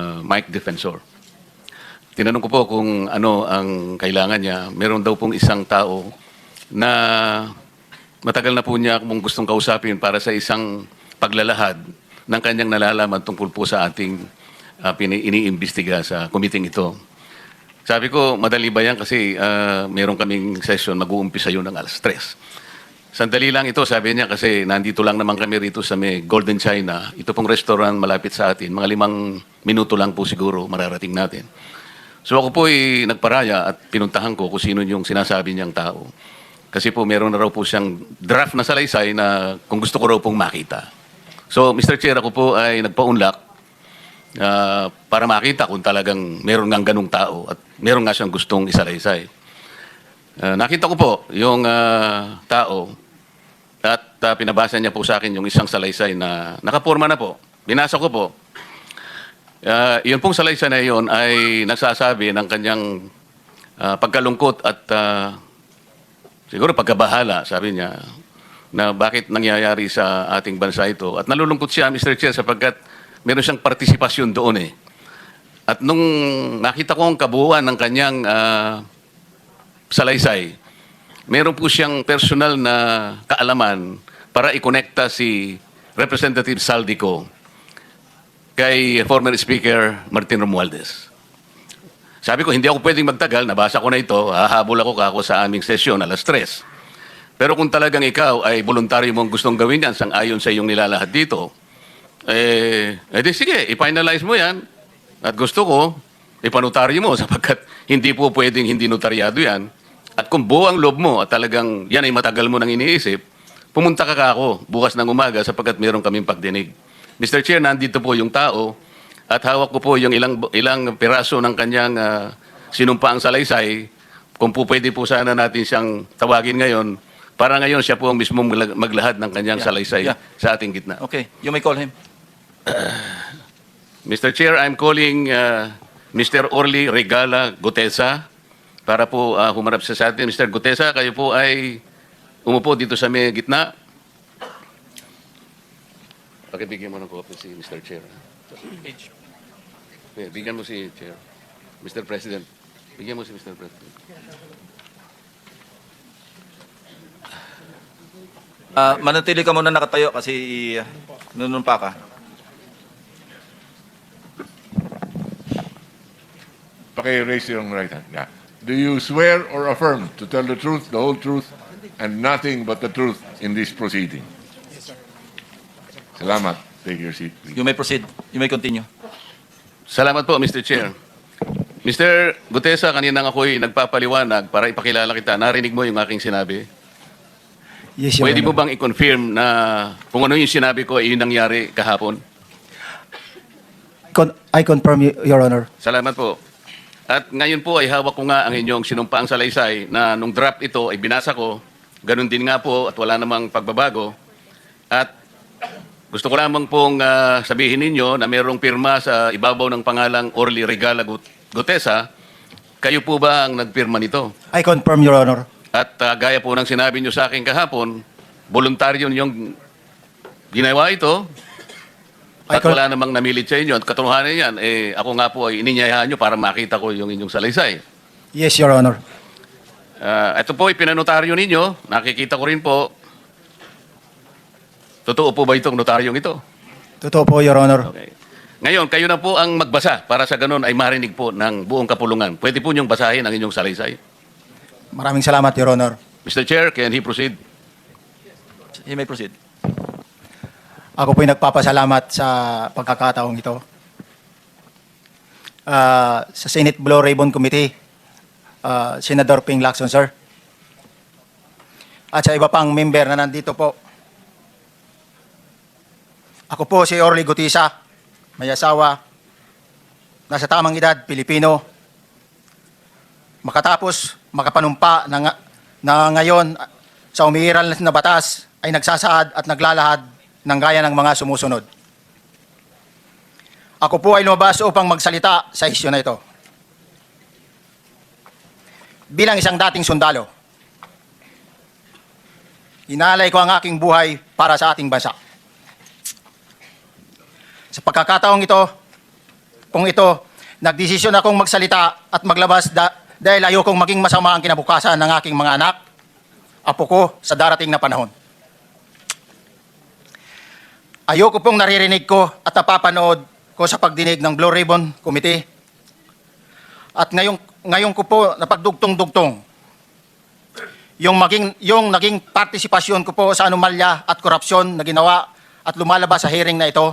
uh, Mike Defensor. Tinanong ko po kung ano ang kailangan niya. Meron daw pong isang tao na matagal na po niya kung gustong kausapin para sa isang paglalahad ng kanyang nalalaman tungkol po sa ating uh, iniimbestiga sa committee ito. Sabi ko, madali ba yan kasi ah, meron kaming session, mag-uumpisa yun ng alas 3. Sandali lang ito, sabi niya, kasi nandito lang naman kami rito sa may Golden China. Ito pong restaurant malapit sa atin. Mga limang minuto lang po siguro mararating natin. So ako po ay nagparaya at pinuntahan ko kung sino yung sinasabi niyang tao. Kasi po meron na raw po siyang draft na salaysay na kung gusto ko raw pong makita. So Mr. Chair, ako po ay nagpaunlak ah, para makita kung talagang meron ngang ganong tao at meron nga siyang gustong isalaysay. Ah, nakita ko po yung ah, tao at ah, pinabasa niya po sa akin yung isang salaysay na nakaporma na po. Binasa ko po. Ah, yun pong salaysay na yun ay nagsasabi ng kanyang ah, pagkalungkot at ah, siguro pagkabahala, sabi niya, na bakit nangyayari sa ating bansa ito. At nalulungkot siya, Mr. Chair, sapagkat meron siyang partisipasyon doon eh. At nung nakita ko ang kabuuan ng kanyang ah, salaysay, meron po siyang personal na kaalaman para ikonekta si Representative Saldico kay former Speaker Martin Romualdez. Sabi ko, hindi ako pwedeng magtagal, nabasa ko na ito, hahabol ako kako sa aming sesyon alas tres. Pero kung talagang ikaw ay voluntaryo mong gustong gawin yan, sang ayon sa iyong nilalahad dito, eh, edi sige, i-finalize mo yan. At gusto ko, ipanutaryo mo sapagkat hindi po pwedeng hindi notaryado yan. At kung buo ang loob mo at talagang yan ay matagal mo nang iniisip, pumunta ka ka ako bukas ng umaga sapagkat meron kaming pagdinig. Mr. Chair, nandito po yung tao at hawak ko po yung ilang ilang piraso ng kanyang ah, sinumpaang salaysay. Kung po pwede po sana natin siyang tawagin ngayon, para ngayon siya po ang magla- maglahad ng kanyang Yeah. salaysay Yeah. sa ating gitna. Okay, you may call him. Mr. Chair, I'm calling uh, Mr. Orly Regala Gutesa para po uh, humarap sa atin. Mr. Gutesa, kayo po ay umupo dito sa may gitna. Pakibigyan mo ng copy si Mr. Chair. Eh, Bigyan mo si Chair. Mr. President. Bigyan mo si Mr. President. Ah, manatili ka muna nakatayo kasi uh, nunumpa ka. Okay, raise your right hand. Yeah. Do you swear or affirm to tell the truth, the whole truth, and nothing but the truth in this proceeding? Salamat. Take your seat, please. You may proceed. You may continue. Salamat po, Mr. Chair. Mr. Gutesa, kanina nga ako'y nagpapaliwanag para ipakilala kita. Narinig mo yung aking sinabi? Yes, Your Pwede mo Honor. bang i-confirm na kung ano yung sinabi ko ay yun nangyari kahapon? Con- I confirm, Your Honor. Salamat po. At ngayon po ay hawak ko nga ang inyong sinumpaang salaysay na nung draft ito ay binasa ko. Ganun din nga po at wala namang pagbabago. At gusto ko lamang pong ah, sabihin ninyo na mayroong pirma sa ibabaw ng pangalang Orly Regala Gutesa. Kayo po ba ang nagpirma nito? I confirm, Your Honor. At ah, gaya po ng sinabi nyo sa akin kahapon, voluntaryo yung ginawa ito. At wala namang namilit sa inyo. At katotohanan yan, eh, ako nga po ay ininyayahan nyo para makita ko yung inyong salaysay. Yes, Your Honor. Ah, ito po, ipinanotaryo ninyo. Nakikita ko rin po. Totoo po ba itong notaryong ito? Totoo po, Your Honor. Okay. Ngayon, kayo na po ang magbasa para sa ganun ay marinig po ng buong kapulungan. Pwede po niyong basahin ang inyong salaysay. Maraming salamat, Your Honor. Mr. Chair, can he proceed? You may proceed. Ako po'y nagpapasalamat sa pagkakataong ito. Ah, sa Senate Blue Ribbon Committee, ah, Senador Ping Lacson, sir. At sa iba pang member na nandito po. Ako po si Orly Gutisa, may asawa, nasa tamang edad, Pilipino. Makatapos makapanumpa na, na ngayon sa umiiral na batas ay nagsasaad at naglalahad ng gaya ng mga sumusunod. Ako po ay lumabas upang magsalita sa isyu na ito. Bilang isang dating sundalo, inaalay ko ang aking buhay para sa ating bansa. Sa pagkakataong ito, kung ito, nagdesisyon akong magsalita at maglabas da- dahil ayokong maging masama ang kinabukasan ng aking mga anak, apo ko sa darating na panahon. Ayoko pong naririnig ko at napapanood ko sa pagdinig ng Blue Ribbon Committee. At ngayong, ngayon ko po napagdugtong-dugtong yung maging yung naging partisipasyon ko po sa anomalya at korupsyon na ginawa at lumalabas sa hearing na ito.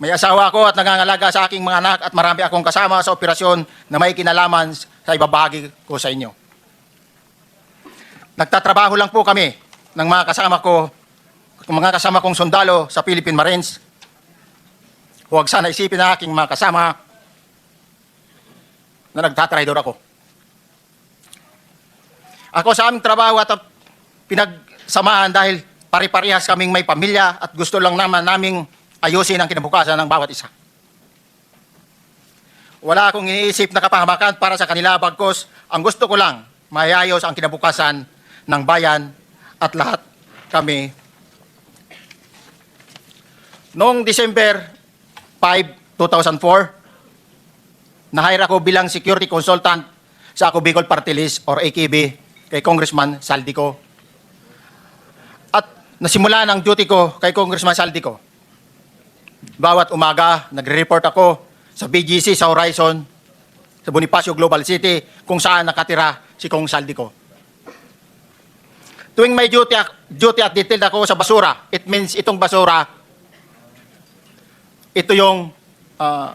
May asawa ako at nangangalaga sa aking mga anak at marami akong kasama sa operasyon na may kinalaman sa ibabahagi ko sa inyo. Nagtatrabaho lang po kami ng mga kasama ko, mga kasama kong sundalo sa Philippine Marines. Huwag sana isipin na aking mga kasama na nagtatraidor ako. Ako sa aming trabaho at pinagsamahan dahil pari-parehas kaming may pamilya at gusto lang naman naming ayusin ang kinabukasan ng bawat isa. Wala akong iniisip na kapahamakan para sa kanila bagkos ang gusto ko lang mayayos ang kinabukasan ng bayan at lahat kami. Noong December 5, 2004, na-hire ako bilang security consultant sa Ako Bicol Party List or AKB kay Congressman Saldico. At nasimula ng duty ko kay Congressman Saldico. Bawat umaga, nagre-report ako sa BGC sa Horizon, sa Bonifacio Global City, kung saan nakatira si Kong Saldico. Tuwing may duty, duty at detailed ako sa basura, it means itong basura, ito yung ah,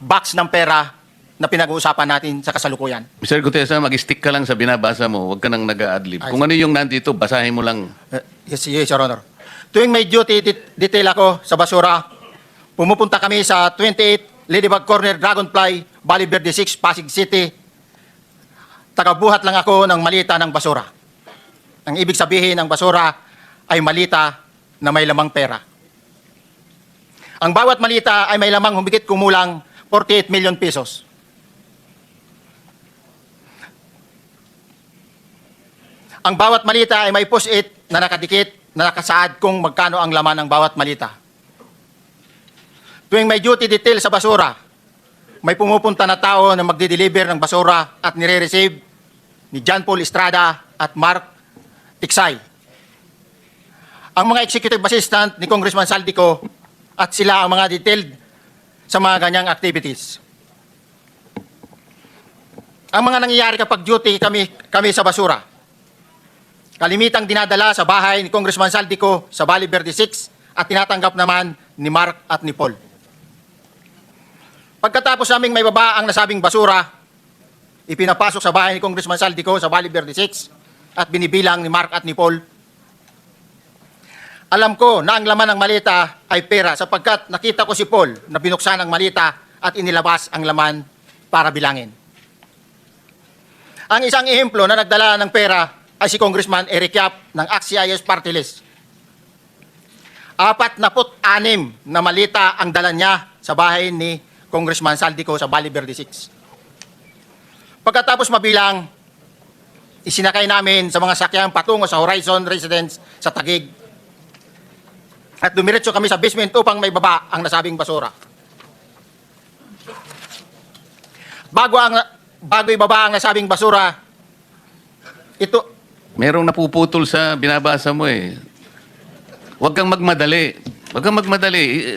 box ng pera na pinag-uusapan natin sa kasalukuyan. Mr. Gutesa, mag-stick ka lang sa binabasa mo. Huwag ka nang nag-a-adlib. Ay, Kung ano yung nandito, basahin mo lang. Eh, Yes, yes, Your Honor. Tuwing may duty det- detail ako sa basura, pumupunta kami sa 28 Ladybug Corner Dragonfly, Valley Verde 6, Pasig City. Tagabuhat lang ako ng malita ng basura. Ang ibig sabihin ng basura ay malita na may lamang pera. Ang bawat malita ay may lamang humigit kumulang 48 million pesos. Ang bawat malita ay may post-it na nakadikit na nakasaad kung magkano ang laman ng bawat malita. Tuwing may duty detail sa basura, may pumupunta na tao na magde-deliver ng basura at nire-receive ni John Paul Estrada at Mark Tiksay. Ang mga executive assistant ni Congressman Saldico at sila ang mga detailed sa mga ganyang activities. Ang mga nangyayari kapag duty kami, kami sa basura, Kalimitang dinadala sa bahay ni Congressman Saldico sa Valley Verde 6 at tinatanggap naman ni Mark at ni Paul. Pagkatapos naming may baba ang nasabing basura, ipinapasok sa bahay ni Congressman Saldico sa Valley Verde 6 at binibilang ni Mark at ni Paul. Alam ko na ang laman ng malita ay pera sapagkat nakita ko si Paul na binuksan ang malita at inilabas ang laman para bilangin. Ang isang ehemplo na nagdala ng pera ay si Congressman Eric Yap ng AXIS Party List. Apat na put anim na malita ang dala niya sa bahay ni Congressman Saldico sa Valley Verde 6. Pagkatapos mabilang, isinakay namin sa mga sakyang patungo sa Horizon Residence sa Tagig. At dumiretso kami sa basement upang may baba ang nasabing basura. Bago ang bago ibaba ang nasabing basura, ito Merong napuputol sa binabasa mo eh. Huwag kang magmadali. Huwag kang magmadali.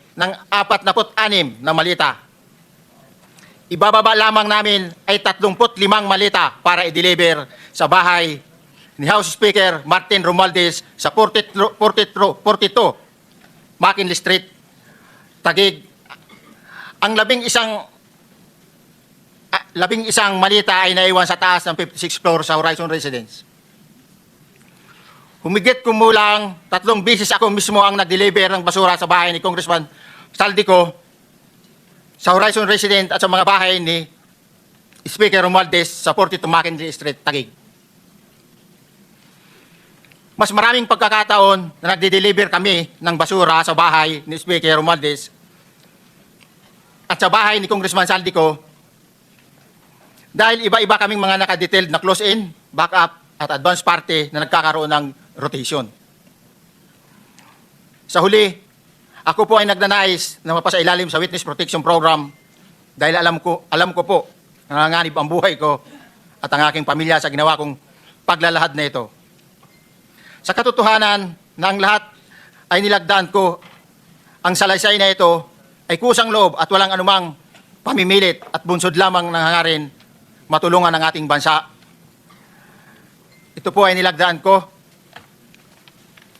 ng 46 na malita. Ibababa lamang namin ay 35 malita para i-deliver sa bahay ni House Speaker Martin Romualdez sa 42, 42, 42 McKinley Street, Tagig. Ang labing isang ah, labing isang malita ay naiwan sa taas ng 56th floor sa Horizon Residence. Humigit kumulang tatlong bisis ako mismo ang nag-deliver ng basura sa bahay ni Congressman Saldico sa Horizon Resident at sa mga bahay ni Speaker Romualdez sa 42 Mackenzie Street, Taguig. Mas maraming pagkakataon na nagde-deliver kami ng basura sa bahay ni Speaker Romualdez at sa bahay ni Congressman Saldico dahil iba-iba kaming mga nakadetailed na close-in, backup at advance party na nagkakaroon ng rotation. Sa huli, ako po ay nagnanais na mapasailalim sa Witness Protection Program dahil alam ko, alam ko po na nanganganib ang buhay ko at ang aking pamilya sa ginawa kong paglalahad na ito. Sa katotohanan na ang lahat ay nilagdaan ko, ang salaysay na ito ay kusang loob at walang anumang pamimilit at bunsod lamang ng hangarin matulungan ang ating bansa. Ito po ay nilagdaan ko,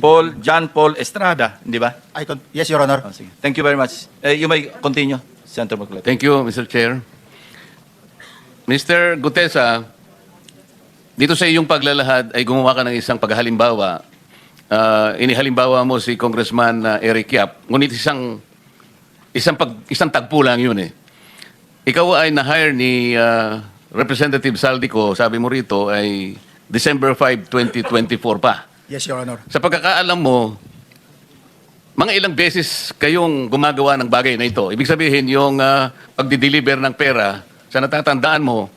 Paul, John Paul Estrada, di ba? I con- yes, Your Honor. Oh, sige. Thank you very much. Eh, you may continue, Senator Marcoleta. Thank you, Mr. Chair. Mr. Gutesa, dito sa iyong paglalahad ay gumawa ka ng isang paghalimbawa. Ah, inihalimbawa mo si Congressman ah, Eric Yap. Ngunit isang isang pag, isang tagpo lang 'yun eh. Ikaw ay na-hire ni ah, Representative Saldico, sabi mo rito ay December 5, 2024 pa. Yes, Your Honor. Sa pagkakaalam mo, mga ilang beses kayong gumagawa ng bagay na ito. Ibig sabihin, yung uh, pagdi-deliver ng pera, sa natatandaan mo,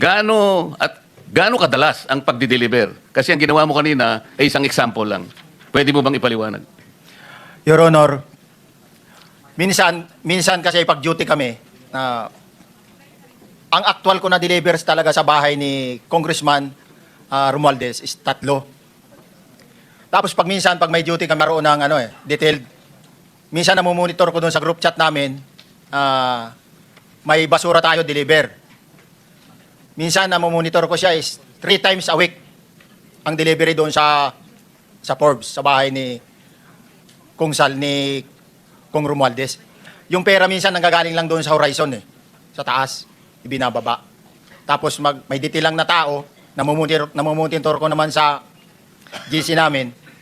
gaano at gaano kadalas ang pagdi-deliver? Kasi ang ginawa mo kanina ay isang example lang. Pwede mo bang ipaliwanag? Your Honor, minsan, minsan kasi pag duty kami, na ang actual ko na delivers talaga sa bahay ni Congressman ah, Romualdez is tatlo. Tapos pag minsan, pag may duty kami maroon ng ano eh, detailed, minsan namumonitor ko doon sa group chat namin, ah, may basura tayo deliver. Minsan namumonitor ko siya is three times a week ang delivery doon sa sa Forbes, sa bahay ni Kung Sal ni Kung Romualdez. Yung pera minsan nanggagaling lang doon sa horizon eh, sa taas, ibinababa. Tapos mag, may detail lang na tao, namumutir, namumutintor ko naman sa GC namin.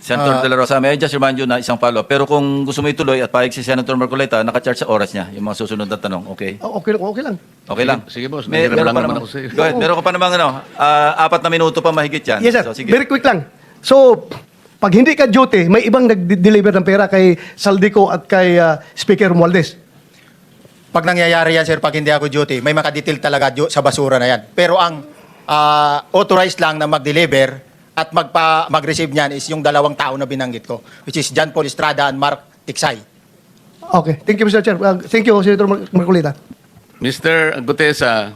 Senator Ah. De La Rosa, may I just remind you na isang follow Pero kung gusto mo ituloy at pahig si Senator Marcoleta, nakacharge sa oras niya yung mga susunod na tanong. Okay? Oh, okay, okay lang. Okay lang. Sige, boss. May, meron lang pa naman ako sa iyo. Go ahead. Meron ka pa namang ano, ah, apat na minuto pa mahigit yan. Yes, sir. So, sige. Very quick lang. So, pag hindi ka duty, may ibang nag-deliver ng pera kay Saldico at kay ah, Speaker Romualdez. Pag nangyayari yan, sir, pag hindi ako duty, may makadetail talaga sa basura na yan. Pero ang ah, authorized lang na mag-deliver at magpa, mag-receive niyan is yung dalawang tao na binanggit ko, which is John Paul Estrada and Mark Tiksay. Okay. Thank you, Mr. Chair. Uh, thank you, Senator Mar- Marcolita. Mr. Gutesa,